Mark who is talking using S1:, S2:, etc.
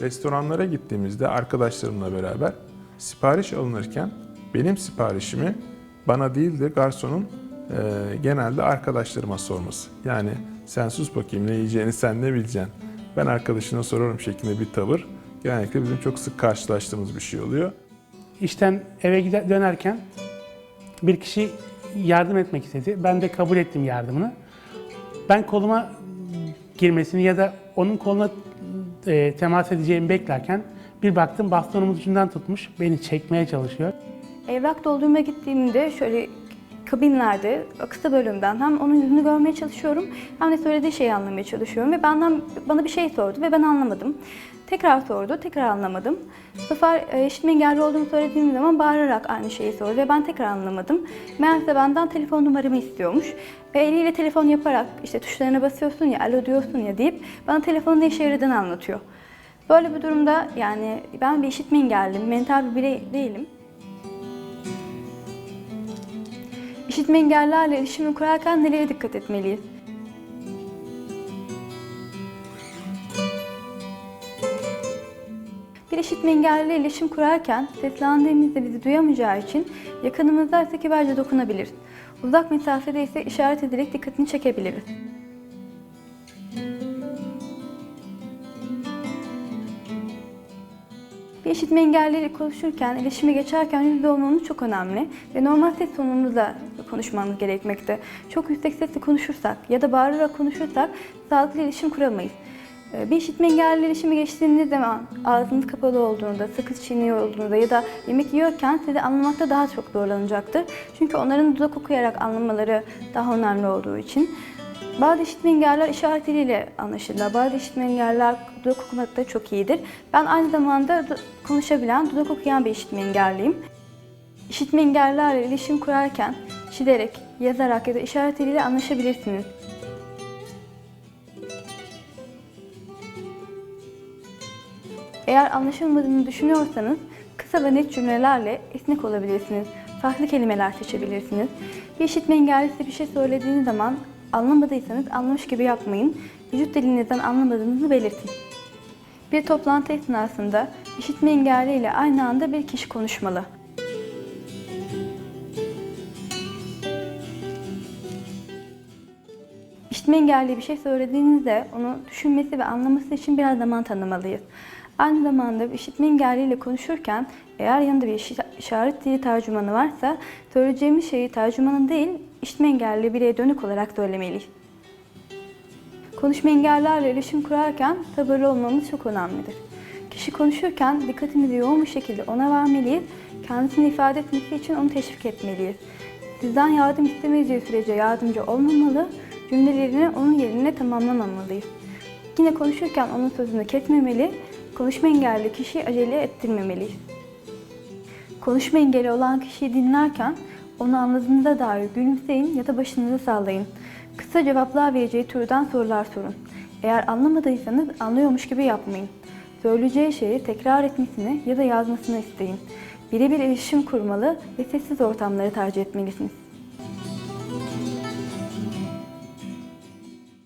S1: Restoranlara gittiğimizde arkadaşlarımla beraber sipariş alınırken benim siparişimi bana değil de garsonun e, genelde arkadaşlarıma sorması. Yani sen sus bakayım ne yiyeceğini sen ne bileceksin. Ben arkadaşına sorarım şeklinde bir tavır. Genellikle bizim çok sık karşılaştığımız bir şey oluyor.
S2: İşten eve gide- dönerken bir kişi yardım etmek istedi. Ben de kabul ettim yardımını. Ben koluma girmesini ya da onun koluna e, temas edeceğimi beklerken bir baktım bastonumun ucundan tutmuş, beni çekmeye çalışıyor.
S3: Evrak doldurmaya gittiğimde şöyle kabinlerde kısa bölümden hem onun yüzünü görmeye çalışıyorum hem de söylediği şeyi anlamaya çalışıyorum ve benden bana bir şey sordu ve ben anlamadım. Tekrar sordu, tekrar anlamadım. Bu sefer e, işitme engelli olduğumu söylediğim zaman bağırarak aynı şeyi sordu ve ben tekrar anlamadım. Meğerse benden telefon numaramı istiyormuş. Ve eliyle telefon yaparak işte tuşlarına basıyorsun ya, alo diyorsun ya deyip bana telefonun ne işe yaradığını anlatıyor. Böyle bir durumda yani ben bir işitme engelliyim, mental bir birey değilim. İşitme engellilerle iletişimi kurarken nelere dikkat etmeliyiz? Bir işitme engelliyle iletişim kurarken seslendiğimizde bizi duyamayacağı için yakınımızdaysa kibarca dokunabiliriz. Uzak mesafede ise işaret ederek dikkatini çekebiliriz. İşitme engelliyle konuşurken, iletişime geçerken yüzde olmamız çok önemli ve normal ses tonumuzla konuşmamız gerekmekte. Çok yüksek sesle konuşursak ya da bağırarak konuşursak sağlıklı iletişim kuramayız. Ee, Bir işitme engelli iletişime geçtiğiniz zaman ağzınız kapalı olduğunda, sakız çiğniyor olduğunda ya da yemek yiyorken sizi anlamakta daha çok zorlanacaktır. Çünkü onların dudak okuyarak anlamaları daha önemli olduğu için. Bazı işitme engelliler işaret anlaşırlar. Bazı işitme engelliler dudak okumakta çok iyidir. Ben aynı zamanda konuşabilen, dudak okuyan bir işitme engelliyim. İşitme engellilerle iletişim kurarken çizerek, yazarak ya da işaret diliyle anlaşabilirsiniz. Eğer anlaşılmadığını düşünüyorsanız kısa ve net cümlelerle esnek olabilirsiniz. Farklı kelimeler seçebilirsiniz. Bir işitme engellisi bir şey söylediğiniz zaman anlamadıysanız anlamış gibi yapmayın. Vücut dilinizden anlamadığınızı belirtin. Bir toplantı esnasında işitme engelli ile aynı anda bir kişi konuşmalı. İşitme engelli bir şey söylediğinizde onu düşünmesi ve anlaması için biraz zaman tanımalıyız. Aynı zamanda işitme engelliyle konuşurken eğer yanında bir işaret dili tercümanı varsa söyleyeceğimiz şeyi tercümanın değil işitme engelli bireye dönük olarak söylemeliyiz. Konuşma engellilerle iletişim kurarken sabırlı olmamız çok önemlidir. Kişi konuşurken dikkatimizi yoğun bir şekilde ona vermeliyiz. Kendisini ifade etmesi için onu teşvik etmeliyiz. Sizden yardım istemeyeceği sürece yardımcı olmamalı, cümlelerini onun yerine tamamlamamalıyız. Yine konuşurken onun sözünü kesmemeli, konuşma engelli kişiyi acele ettirmemeliyiz. Konuşma engeli olan kişiyi dinlerken onu anladığınıza dair gülümseyin ya da başınızı sallayın. Kısa cevaplar vereceği türden sorular sorun. Eğer anlamadıysanız anlıyormuş gibi yapmayın. Söyleyeceği şeyi tekrar etmesini ya da yazmasını isteyin. Birebir iletişim kurmalı ve sessiz ortamları tercih etmelisiniz.